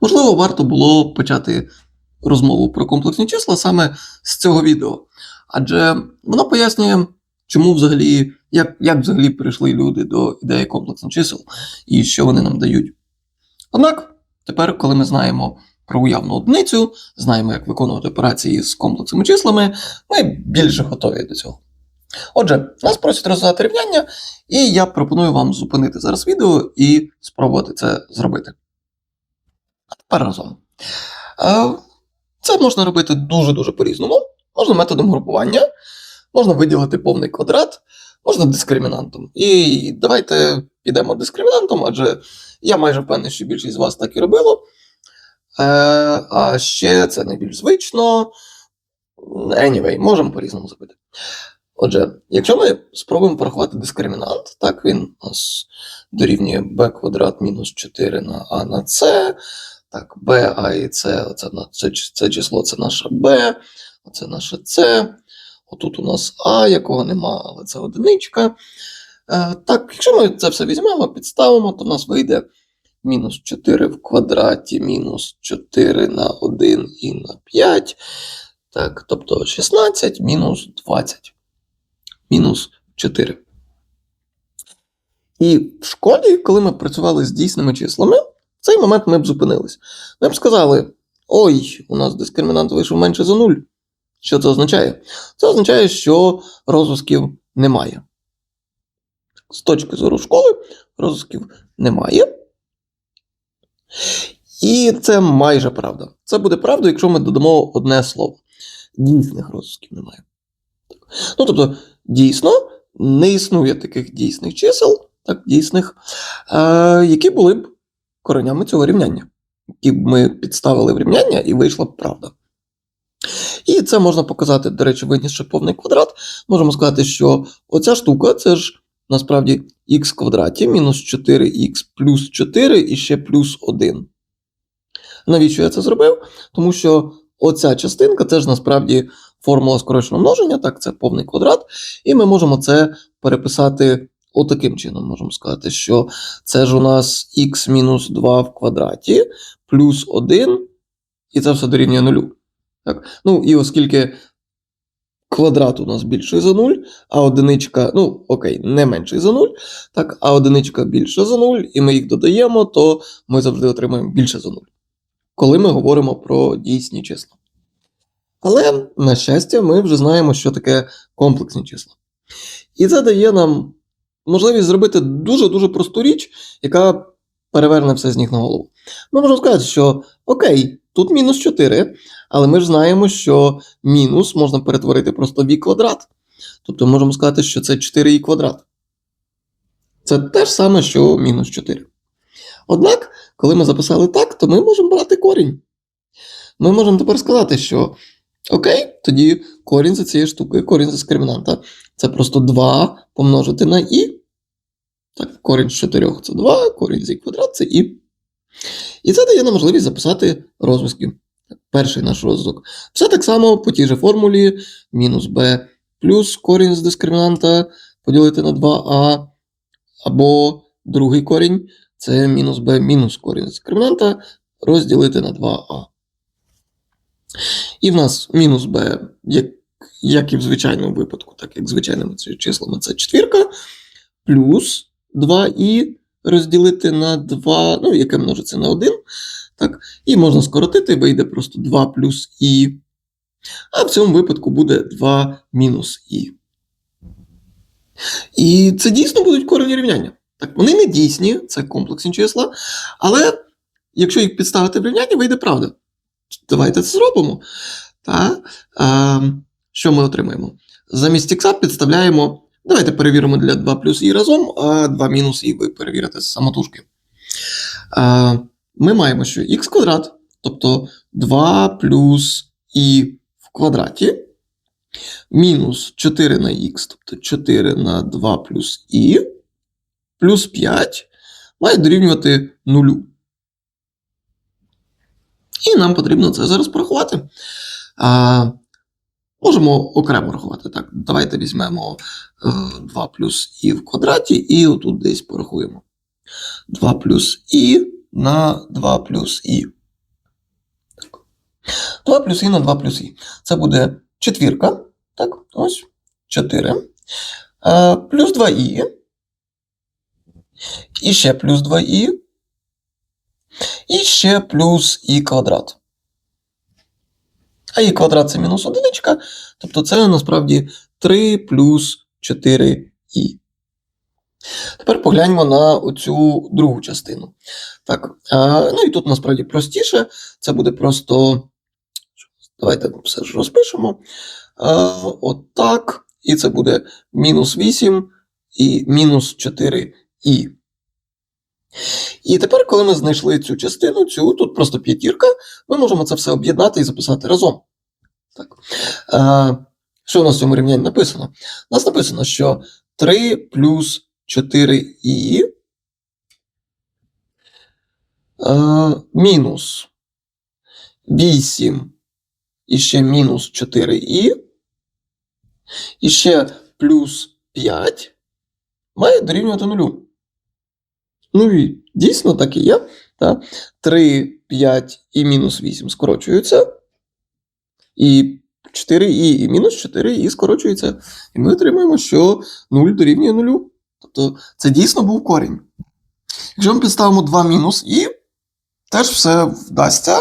Можливо, варто було почати розмову про комплексні числа саме з цього відео. Адже воно пояснює, чому взагалі, як, як взагалі прийшли люди до ідеї комплексних чисел і що вони нам дають. Однак, тепер, коли ми знаємо про уявну одиницю, знаємо, як виконувати операції з комплексними числами, ми більше готові до цього. Отже, нас просять розв'язати рівняння, і я пропоную вам зупинити зараз відео і спробувати це зробити. А тепер разом. Е, Це можна робити дуже-дуже по-різному. Можна методом групування, можна виділити повний квадрат, можна дискримінантом. І давайте підемо дискримінантом, адже я майже впевнений, що більшість з вас так і робило. Е, А ще це найбільш звично. Anyway, можемо по-різному зробити. Отже, якщо ми спробуємо порахувати дискримінант, так він у нас дорівнює b квадрат мінус 4 на а на c. Так, b, а і c, оце, це, це число це наша b, оце наше c. Отут у нас а, якого нема, але це одиничка. Е, так, якщо ми це все візьмемо, підставимо, то в нас вийде мінус 4 в квадраті, мінус 4 на 1 і на 5. Так, тобто 16 мінус 20 мінус 4. І в школі, коли ми працювали з дійсними числами, цей момент ми б зупинились. Ми б сказали: ой, у нас дискримінант вийшов менше за 0. Що це означає? Це означає, що розв'язків немає. З точки зору школи розв'язків немає. І це майже правда. Це буде правда, якщо ми додамо одне слово. Дійсних розв'язків немає. Ну, тобто, дійсно, не існує таких дійсних чисел, так, дійсних, е, які були б коренями цього рівняння, які ми підставили в рівняння, і вийшла правда. І це можна показати, до речі, винісши повний квадрат. Можемо сказати, що оця штука це ж насправді х квадраті мінус 4х плюс 4 і ще плюс 1. Навіщо я це зробив? Тому що оця частинка це ж насправді формула скороченого множення, так, це повний квадрат, і ми можемо це переписати отаким чином. Можемо сказати, що це ж у нас х мінус 2 в квадраті плюс 1, і це все дорівнює нулю. Так? Ну, і оскільки квадрат у нас більший за 0, а одиничка, ну, окей, не менший за 0, так, а одиничка більша за 0, і ми їх додаємо, то ми завжди отримаємо більше за 0. Коли ми говоримо про дійсні числа. Але, на щастя, ми вже знаємо, що таке комплексні числа. І це дає нам можливість зробити дуже-дуже просту річ, яка переверне все з ніг на голову. Ми можемо сказати, що окей, тут мінус 4, але ми ж знаємо, що мінус можна перетворити просто в і квадрат. Тобто можемо сказати, що це 4і квадрат. Це те ж саме, що мінус 4. Однак, коли ми записали так, то ми можемо брати корінь. Ми можемо тепер сказати, що окей, тоді корінь за цією штукою, корінь за дискримінанта це просто 2 помножити на і. Так, корінь з 4 це 2, корінь з і квадрат це і. І це дає нам можливість записати розв'язки. Перший наш розв'язок. Все так само по тій же формулі мінус b плюс корінь з дискримінанта поділити на 2а, або другий корінь це мінус b мінус корінь з дискримінанта розділити на 2а. І в нас мінус b, як, як і в звичайному випадку, так як звичайними числами, це четвірка, плюс 2і розділити на 2, ну, яке множиться на 1. Так, і можна скоротити, вийде просто 2 плюс і. А в цьому випадку буде 2 мінус і. І це дійсно будуть корені рівняння. Так, вони не дійсні, це комплексні числа, але якщо їх підставити в рівняння, вийде правда. Давайте це зробимо. Та, а, що ми отримаємо? Замість х підставляємо. Давайте перевіримо для 2 плюс і разом, а 2 мінус і ви перевірите самотужки. А, ми маємо, що х квадрат, тобто 2 плюс і в квадраті, мінус 4 на х, тобто 4 на 2 плюс і, плюс 5 має дорівнювати нулю. І нам потрібно це зараз порахувати. А, можемо окремо рахувати. Так, давайте візьмемо е, 2 плюс і в квадраті, і отут десь порахуємо. 2 плюс і на 2 плюс і. 2 плюс і на 2 плюс і. Це буде четвірка. Так, ось 4. А, плюс 2і. І ще плюс 2і. І ще плюс і квадрат. А і квадрат це мінус одиничка, тобто це насправді 3 плюс 4і. Тепер погляньмо на оцю другу частину. Так, ну і тут насправді простіше. Це буде просто. Давайте все ж розпишемо. Отак. І це буде мінус 8 і мінус 4і. І тепер, коли ми знайшли цю частину, цю тут просто п'ятірка, ми можемо це все об'єднати і записати разом. Так. А, що у нас в цьому рівнянні написано? У нас написано, що 3 плюс 4і а, мінус 8 і ще мінус 4і, і ще плюс 5 має дорівнювати нулю. Ну і дійсно так і є. Та? 3, 5 і мінус 8 скорочуються. І 4і і мінус 4 і скорочується. І ми отримаємо, що 0 дорівнює 0. Тобто це дійсно був корінь. Якщо ми підставимо 2 мінус і, теж все вдасться.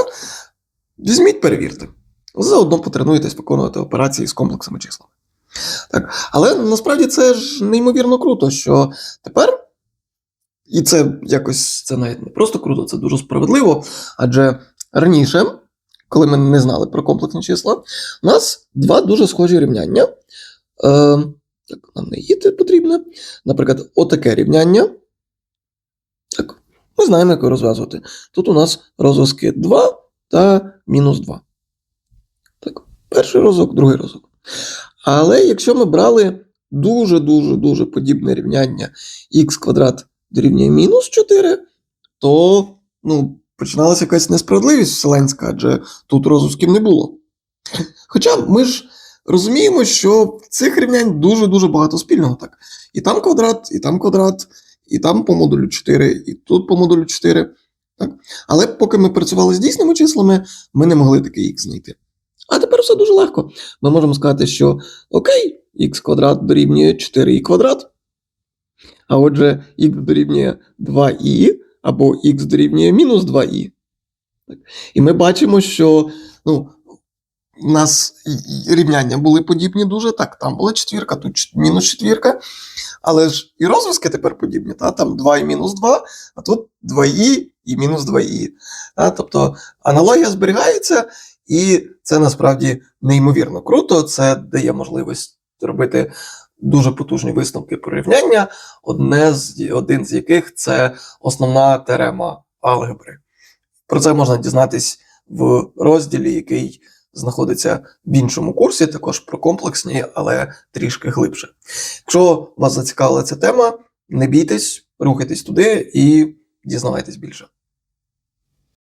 Візьміть, перевірте. Заодно потренуєтесь виконувати операції з комплексами числами. Так. Але насправді це ж неймовірно круто, що тепер. І це якось це навіть не просто круто, це дуже справедливо. Адже раніше, коли ми не знали про комплексні числа, у нас два дуже схожі рівняння. Е, так, нам не їти потрібне. Наприклад, отаке рівняння. Так, ми знаємо, як його розв'язувати. Тут у нас розв'язки 2 та мінус 2. Так, перший розв'язок, другий розв'язок. Але якщо ми брали дуже-дуже дуже подібне рівняння х квадрат дорівнює мінус 4, то ну, починалася якась несправедливість вселенська, адже тут розв'язків не було. Хоча ми ж розуміємо, що цих рівнянь дуже-дуже багато спільного. так. І там квадрат, і там квадрат, і там по модулю 4, і тут по модулю 4. Так? Але поки ми працювали з дійсними числами, ми не могли такий х знайти. А тепер все дуже легко. Ми можемо сказати, що окей, х квадрат дорівнює 4і квадрат. А отже, х дорівнює 2і або х дорівнює мінус 2і. І ми бачимо, що ну, у нас рівняння були подібні дуже. Так, там була четвірка, тут мінус четвірка. Але ж і розв'язки тепер подібні. Та? Там 2 і мінус 2, а тут 2і і мінус 2і. Та? Тобто аналогія зберігається, і це насправді неймовірно круто. Це дає можливість робити дуже потужні висновки про рівняння, одне з, один з яких це основна теорема алгебри. Про це можна дізнатись в розділі, який знаходиться в іншому курсі, також про комплексні, але трішки глибше. Якщо вас зацікавила ця тема, не бійтесь, рухайтесь туди і дізнавайтесь більше.